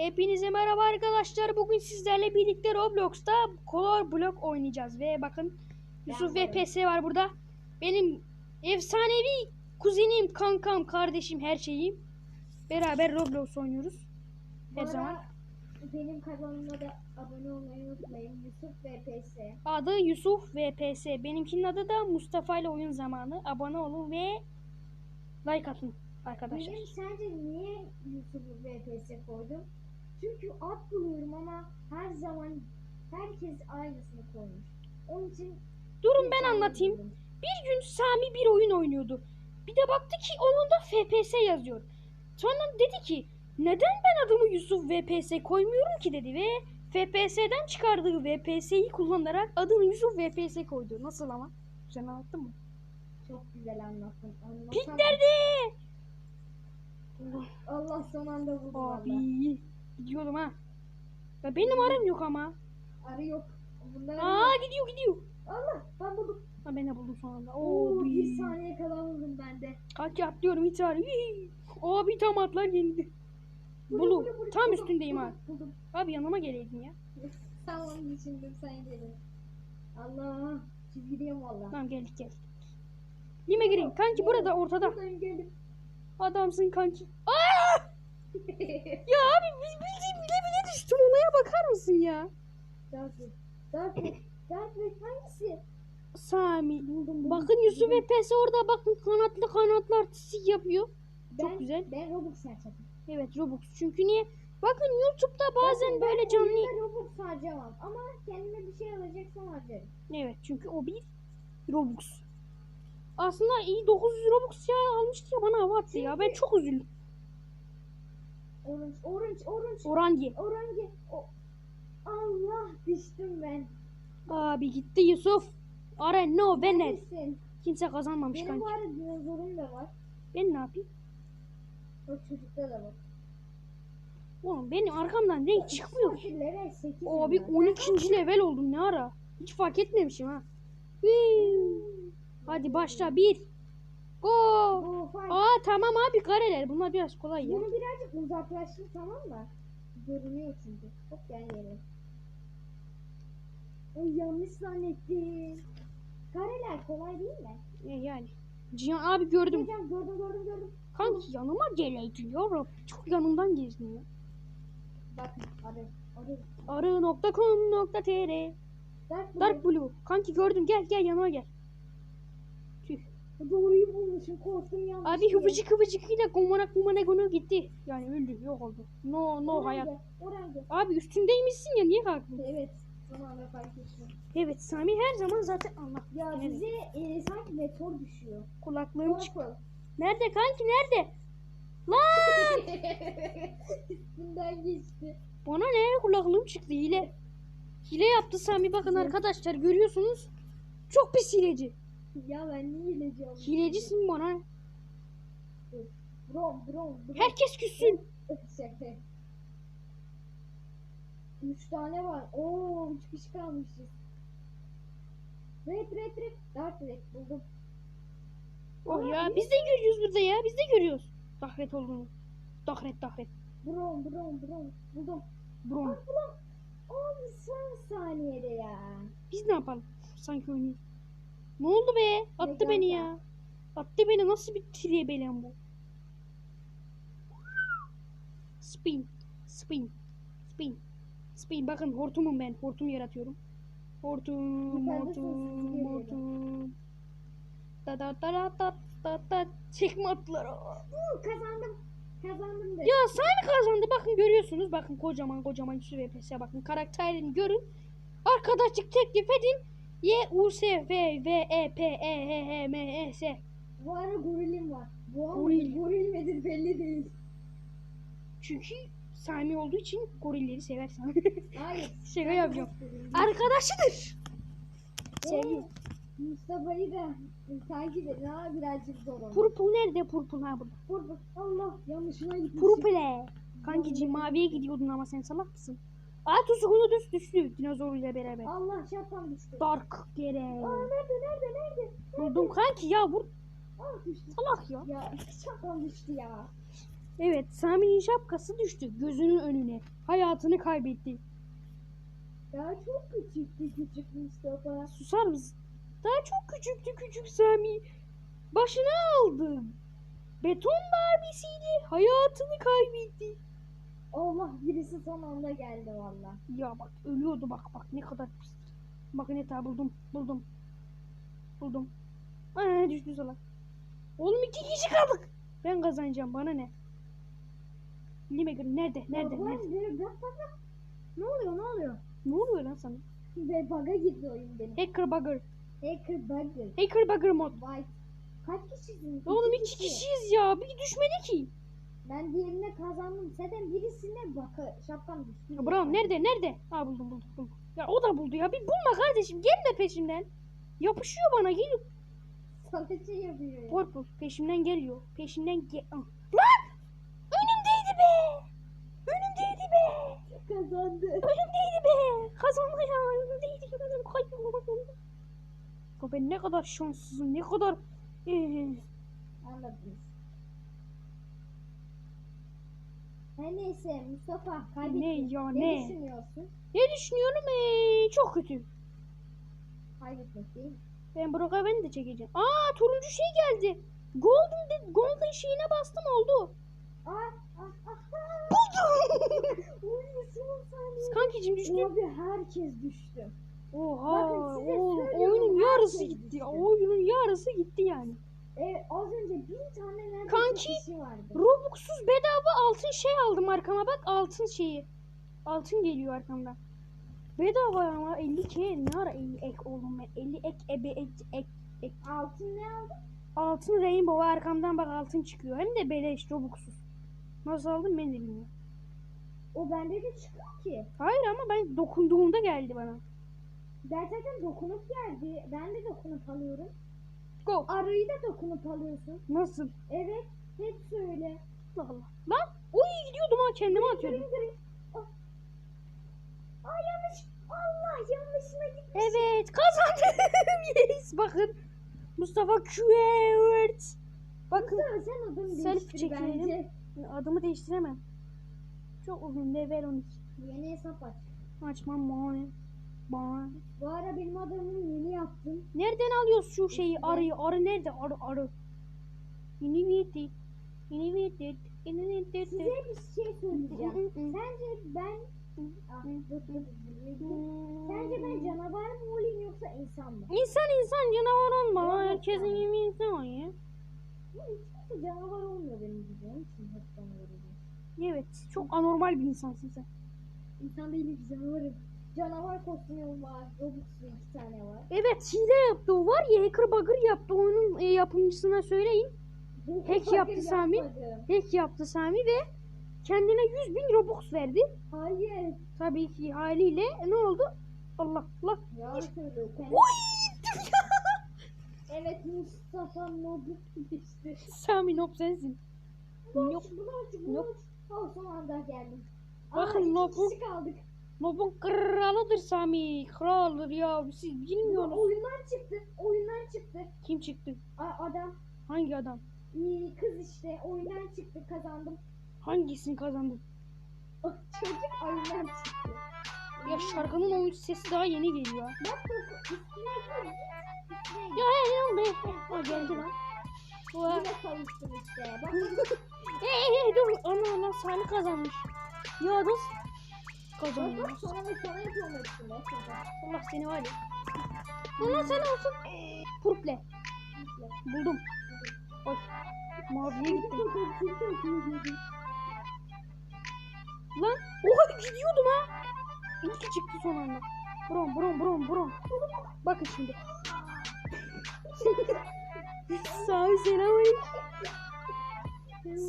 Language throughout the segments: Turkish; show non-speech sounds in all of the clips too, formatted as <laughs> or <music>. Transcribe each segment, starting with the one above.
Hepinize merhaba arkadaşlar. Bugün sizlerle birlikte Roblox'ta Color Block oynayacağız. Ve bakın Yusuf ve varım. PS var burada. Benim efsanevi kuzenim, kankam, kardeşim, her şeyim. Beraber Roblox oynuyoruz. Her Bu zaman. Benim kanalıma da abone olmayı unutmayın. Yusuf VPS. Adı Yusuf ve PS. Benimkinin adı da Mustafa ile oyun zamanı. Abone olun ve like atın arkadaşlar. Benim sence niye Yusuf VPS koydum? Çünkü ad buluyorum ama her zaman herkes aynısını koymuş. Onun için Durun ben anlatayım. Bir gün Sami bir oyun oynuyordu. Bir de baktı ki oyunda FPS yazıyor. Sonra dedi ki neden ben adımı Yusuf VPS koymuyorum ki dedi ve FPS'den çıkardığı VPS'yi kullanarak adını Yusuf VPS koydu. Nasıl ama? Güzel anlattın mı? Çok güzel anlattın. Anlatamam. Pik nerede? Allah son anda buldu valla. Abi gidiyordum ha. Ya benim aram yok ama. Arı yok. Bunlar Aa gidiyor gidiyor. Allah ben buldum. Ha ben de buldum son anda. Oo, bir Abi. saniye kala buldum ben de. Kalk atlıyorum hiç var. Abi tam atlar indi. Bulu, Tam buldum, üstündeyim buldum, ha. Buldum. Abi yanıma geleydin ya. Tamam düşündüm sen gelin. Allah çizgideyim valla. Tamam geldik geldik. Lime gireyim. Kanki burada ortada. Buradayım geldim. Adamsın kanki. Aa! Ya abi biz bildiğim bile bile düştüm. Olaya bakar mısın ya? Dark Dark Dark hangisi? Sami. Buldum. Bakın Yusuf ve Pes orada bakın kanatlı kanatlı artistik yapıyor. Ben, güzel. Ben Robux harcadım. Evet Robux. Çünkü niye? Bakın YouTube'da bazen Bakın, böyle ben canlı... oyunda Robux harcamam ama kendime bir şey alacaksam harcarım. Evet çünkü o bir Robux. Aslında iyi 900 Robux ya almıştı ya bana hava attı ya. Ben çok üzüldüm. Orange, orange, orange, Orange. orange. O... Allah düştüm ben. Abi gitti Yusuf. Are no. Neredesin? Kimse kazanmamış Benim kanki. bu arada dinozorum da var. Ben ne yapayım? O çocukta da var. Oğlum benim arkamdan renk çıkmıyor. Level 8 Abi 12. level oldum ne ara? Hiç fark etmemişim ha. Hii. Hadi başla bir. Go. Bu fight. Aa tamam abi kareler bunlar biraz kolay ya. Bunu birazcık uzaklaştır tamam mı? Görünüyor çünkü. Hop gel yere. Ay yanlış zannettim. Kareler kolay değil mi? E, yani. Cihan abi gördüm. Hocam gördüm gördüm gördüm. Kanki yanıma geleydin yavrum. Çok yanımdan gezdin ya. Bakın arı. Arı. Arı.com.tr Dark Blue. Dark Blue. Kanki gördüm gel gel yanıma gel. Doğruyu bulmuşum korktum yanlış. Abi hıvıcık hıvıcıkıyla kumana kumana gonu gitti. Yani öldü yok oldu. No no hayat. Oraya Abi üstündeymişsin ya niye kalktın? Evet. Anda fark ettim. Evet Sami her zaman zaten Allah. Ya Evet. bize e, sanki meteor düşüyor. Kulaklığım çık. Nerede kanki nerede? Lan! <laughs> Üstünden geçti. Bana ne kulaklığım çıktı hile. Hile yaptı Sami bakın arkadaşlar görüyorsunuz. Çok pis hileci. Ya ben niye hileci oldum? Hilecisin bana. ne? Brom brom brom. Herkes küssün. Üç tane var. Oo üç kişi kalmışız. Red red red. Dark red buldum. Oh ya biz de görüyoruz burada ya biz de görüyoruz. Dahret olduğunu. Dahret dahret. Brom brom brom. Buldum. Brom. Aa buldum. On son saniyede ya. Biz ne yapalım? Sanki oynuyoruz. Ne oldu be? Attı beni ya. Attı beni nasıl bir triye belen bu? Spin. Spin. Spin. Spin. Bakın hortumum ben. Hortum yaratıyorum. Hortum, hortum, hortum. Da da da da da da da çekme attılar. Kazandım. Kazandım de. Ya Sami kazandı. Bakın görüyorsunuz. Bakın kocaman kocaman Yusuf VPS'e bakın. Karakterini görün. Arkadaşlık teklif edin. Y U S V V E P E H H M E S. Bu ara gorilim var. Bu Goril. goril nedir belli değil. Çünkü Sami olduğu için gorilleri sever Sami. Hayır. <laughs> Şaka yapıyorum. Arkadaşıdır. Sevgi. Mustafa'yı da takip edin ama birazcık zor olur. Purple nerede Purple ha burada. Purple. Allah yanlışına gitmişim. Purple. Kankicim maviye gidiyordun ama sen salak mısın? Aa tuzukunu düz düştü dinozor ile beraber. Allah şapkam düştü. Dark gere. Aa nerede nerede nerede? Buldum kanki ya vur. Aa düştü. Salak ya. Ya şapkam düştü ya. Evet Sami'nin şapkası düştü gözünün önüne. Hayatını kaybetti. Daha çok küçüktü küçük Mustafa. Susar mısın? Daha çok küçüktü küçük Sami. Başına aldı. Beton darbesiyle hayatını kaybetti. Allah birisi son anda geldi valla. Ya bak ölüyordu bak bak ne kadar pis. Bak ne ta buldum buldum. Buldum. Aa düştü salak. Oğlum iki kişi kaldık. Ben kazanacağım bana ne? Limeger nerede? Nerede? Bak, Nerede? bak, bak, bak. Ne oluyor ne oluyor? Ne oluyor lan sana? Ve bug'a girdi oyun benim. Hacker bugger. Hacker bug'ı. Hacker bugger mod. Vay. Kaç kişisiniz? Oğlum İki iki kişi. kişiyiz ya. Bir düşmedi ki. Ben diğerine kazandım. Zaten birisine bak şapkam düştü. Ya Brown nerede? Nerede? Ha buldum buldum buldum. Ya o da buldu ya. Bir bulma kardeşim. Gelme peşimden. Yapışıyor bana. Gel. Sana şey yapıyor ya. Purple peşimden geliyor. Peşimden gel. Ah. Lan! Önümdeydi be. Önümdeydi be. Kazandı. Önümdeydi be. Kazandı ya. Önümdeydi. Kayboldu. Ben ne kadar şanssızım. Ne kadar... Ee, Anladınız. Her neyse Mustafa kaybettin. Ne ya, ne? ne? düşünüyorsun? ne düşünüyorum? Ee, çok kötü. Kaybetmek değil mi? Ben Brock'a ben de çekeceğim. Aa turuncu şey geldi. Golden de, golden şeyine bastım oldu. Aa, ah, ah. Buldum. Kankicim düştü. Abi herkes düştü. Oha. Bakın size oğlum, oyunun yarısı gitti. düştü. Oyunun yarısı gitti yani. Ee, az önce bin tane neredeyse Kanki, kişi vardı. Robux'suz bedava altın şey aldım arkama bak altın şeyi. Altın geliyor arkamdan. Bedava ama 50 k ne ara 50 ek oğlum ben 50 ek ebe ek ek ek. Altın ne aldın? Altın rainbow arkamdan bak altın çıkıyor. Hem de beleş Robux'suz. Nasıl aldım ben de bilmiyorum. O bende de çıkıyor ki. Hayır ama ben dokunduğumda geldi bana. Ben zaten dokunup geldi. Ben de dokunup alıyorum. Go. Arıyı da dokunup alıyorsun. Nasıl? Evet. Hep söyle. Allah Allah. Lan o iyi gidiyordum ha kendime atıyordum. Green green. Oh. Aa yanlış. Allah yanlışına gitmiş. Evet kazandım. <laughs> yes bakın. Mustafa Küvert. Bakın Mustafa sen adını Selfie çekelim. bence. adımı değiştiremem. Çok uzun level 12. Yeni hesap aç. Açmam mane. Bana. Bu ara benim adamımı yeni yaptım. Nereden alıyoruz şu şeyi arıyı? Arı nerede? Arı arı. İniviti. İniviti. İniviti. Size bir şey söyleyeceğim. Sence ben... Ah, dur, dur, dur. Sence ben canavar mı olayım yoksa insan mı? İnsan insan canavar olma. Evet, Herkesin yani. gibi insan ya. Ya hiç kimse canavar olmuyor benim gibi. Onun için hep bana veriyor. Evet. Çok anormal bir insansın sen. İnsan değilim canavarım. Canavar kostümüm var. Robux'lu iki tane var. Evet hile yaptı o var ya hacker bugger yaptı oyunun e, yapımcısına söyleyin. Hack Bakın yaptı Sami. yapmadım. Hack yaptı Sami ve kendine 100 bin robux verdi. Hayır. Tabii ki haliyle ne oldu? Allah Allah. Ya. Oy! <laughs> Evet Mustafa Nobuk işte. Sami Nob sensin. Yok. Yok. Yok. son anda geldim. Bakın Nobuk. kaldık. Nob'un kralıdır Sami. Kraldır ya. Siz bilmiyorsunuz. oyundan çıktı. Oyundan çıktı. Kim çıktı? A- adam Hangi adam? iyi kız işte oyundan çıktı kazandım. Hangisini kazandı? Oh, Çocuk oyundan çıktı. Ya şarkının oyun sesi daha yeni geliyor. Bak üstüne Ya ya be. Ha geldi lan. Bu. Yine kavuştum işte. Bak <laughs> hey dur. Ana ana Sami kazanmış. Ya nasıl kazanıyor? bak sana ve sana yapıyorum hepsini. Allah seni var ya. Allah sen olsun. Purple. Buldum. Oy. Maviye gittim. Lan. Oha gidiyordum ha. İyi ki çıktı son anda. Brom brom brom brom. Bakın şimdi. <laughs> Sami selamünaleyküm.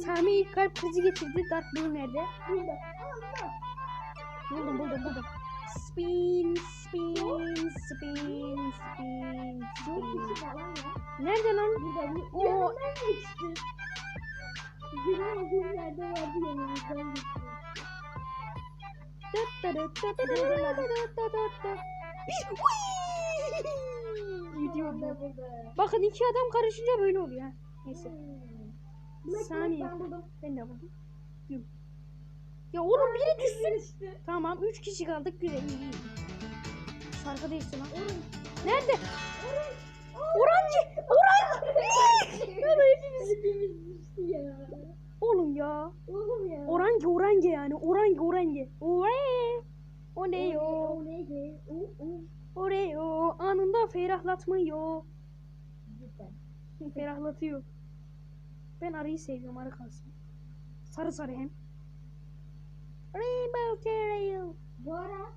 Sami kalp krizi geçirdi. Dark Blue nerede? Burada. Buldum buldum buldum. Spin spin spin spin spin. Nerede lan? Oo. Bakın iki adam karışınca böyle oluyor. Neyse. Hmm. Saniye. Ben de buldum. Ya oğlum biri düşsün. Düştü. Tamam 3 kişi kaldık güzel iyi iyi. Şarkı değişti lan. Orange. Nerede? <laughs> Ya da hepimiz hepimiz düştü ya. Oğlum ya. Oğlum ya. Orange orange yani. Orange orange. Oraya. O ne yo? O ge? O. Anında ferahlatmıyor. Ferahlatıyor. Ben arıyı seviyorum arı kalsın. Sarı sarı hem. Rainbow Trail. Bu ara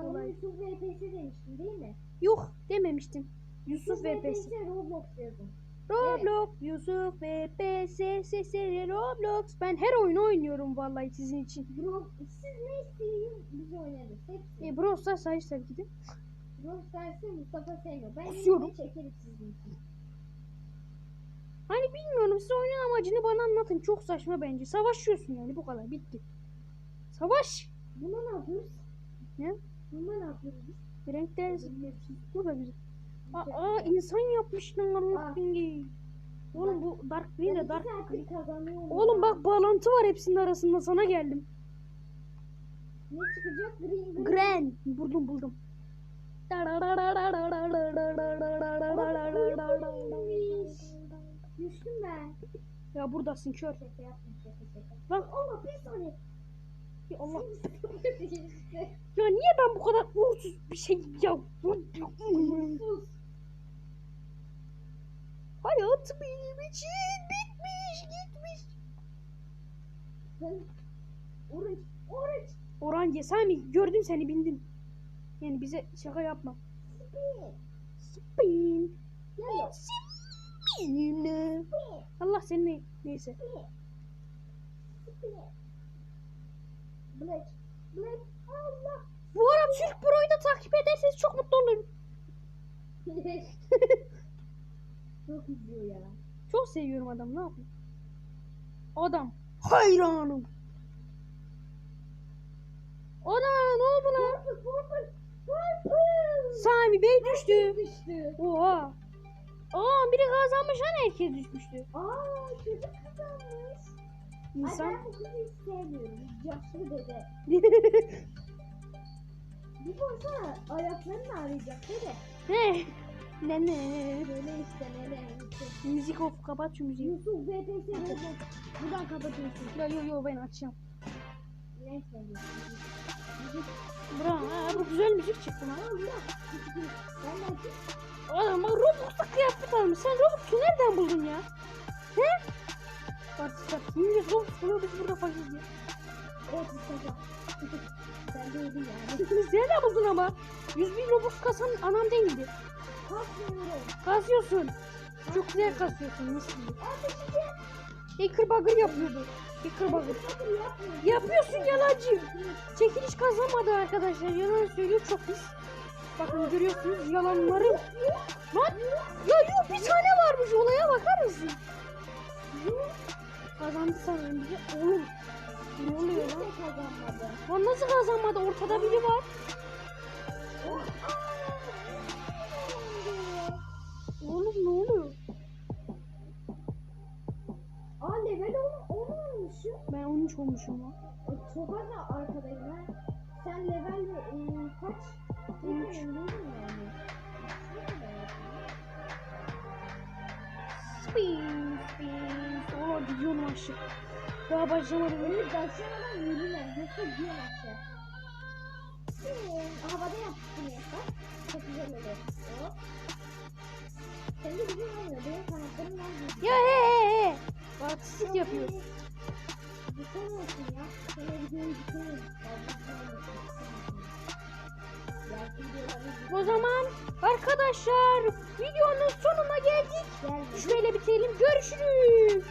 kolay. Yusuf VPS demiştim değil mi? Yok dememiştim. Yusuf VPS. Roblox yazın. Roblox, Yusuf VPS, sesleri Roblox. Ben her oyunu oynuyorum vallahi sizin için. Bro, siz ne isteyin biz oynarız. Hepsi. E, Brawl Stars hayır tabii ki de. Brawl Stars'ı Mustafa sevmiyor. Ben Kusuyorum. çekerim sizin için. Hani bilmiyorum siz oyunun amacını bana anlatın. Çok saçma bence. Savaşıyorsun yani bu kadar bitti. Savaş. Buna ne yapıyoruz? Ne? Buna ne yapıyoruz? Renkler bu da güzel. Aa, insan yapmışlar Aa. bingi. Oğlum bu Dark Green de Dark. Oğlum bak bağlantı var hepsinin arasında sana geldim. Ne çıkacak? Green Green. Buldum buldum. Düştüm ben. Ya buradasın kör. Lan Allah bir saniye. Ya Allah. İşte. Ya niye ben bu kadar uğursuz bir şey ya? Hayat benim için bitmiş gitmiş. Sen orange orange Oranje Sami gördüm seni bindin. Yani bize şaka yapma. spin. Spin. Allah seni ne- neyse. spin. Black. Black. Allah. Bu ara Türk Pro'yu da takip ederseniz çok mutlu olurum. <laughs> Çok izliyor ya. Çok seviyorum adamı ne yapayım? Adam. Hayranım. Ana ne oldu lan? Sami Bey düştü. Düştü. Oha. Aa biri kazanmış hani herkes düşmüştü. Aa çocuk kazanmış. Ay İnsan. ben bu kızı hiç sevmiyorum. Yaşlı dede. <laughs> Bir baksana ayaklarını ağrıyacak dede. ne? Ne ne? Böyle işte nene işte. Müzik of kapat şu müziği. Yusuf VPS Roblox. Buradan kapatıyorsun. Ya yo yo ben açacağım. Neyse. Bra, ha, bu güzel müzik çıktı lan. Ben de bak Roblox'ta kıyafet almış. Sen Roblox'u nereden buldun ya? He? Bak. Millet Roblox buluyor biz burada fakiriz ya. Evet Mustafa. Sen de yedin yani. Nereden buldun ama? 100 bin Robux kasan anam değildi. Kalkmıyorum. Kasıyorsun. Çok güzel kasıyorsun mis gibi. Hacker bagger yapıyordu. Hacker yapmıyorum. Yapıyorsun yalancı. Çekiliş kazanmadı arkadaşlar. Yalan söylüyor çok pis. Bakın görüyorsunuz yalanları. Lan ya yok bir tane varmış olaya bakar mısın? Kazandı sanırım bize. Oğlum ne oluyor lan? Kazanmadı. Lan nasıl kazanmadı? Ortada biri var. Oğlum ne oluyor? Aa level 10 10 olmuşum. Ben 13 olmuşum lan. E, Çok az arkadayım ha. Sen level e, kaç? Bilmiyorum gidiyorum aşağı. Daha başlamadım. Öyle başlamadan yürüme. Yoksa gidiyorum aşağı. Ee, havada yaptım ya. Çok güzel oluyor. Senin de güzel olmuyor. Benim kanatlarım var. Ya he he he. Artistlik yapıyor. Güzel olsun ya. Sana videoyu bitirelim. O zaman arkadaşlar videonun sonuna geldik. Geldi. Şöyle bitirelim. Görüşürüz.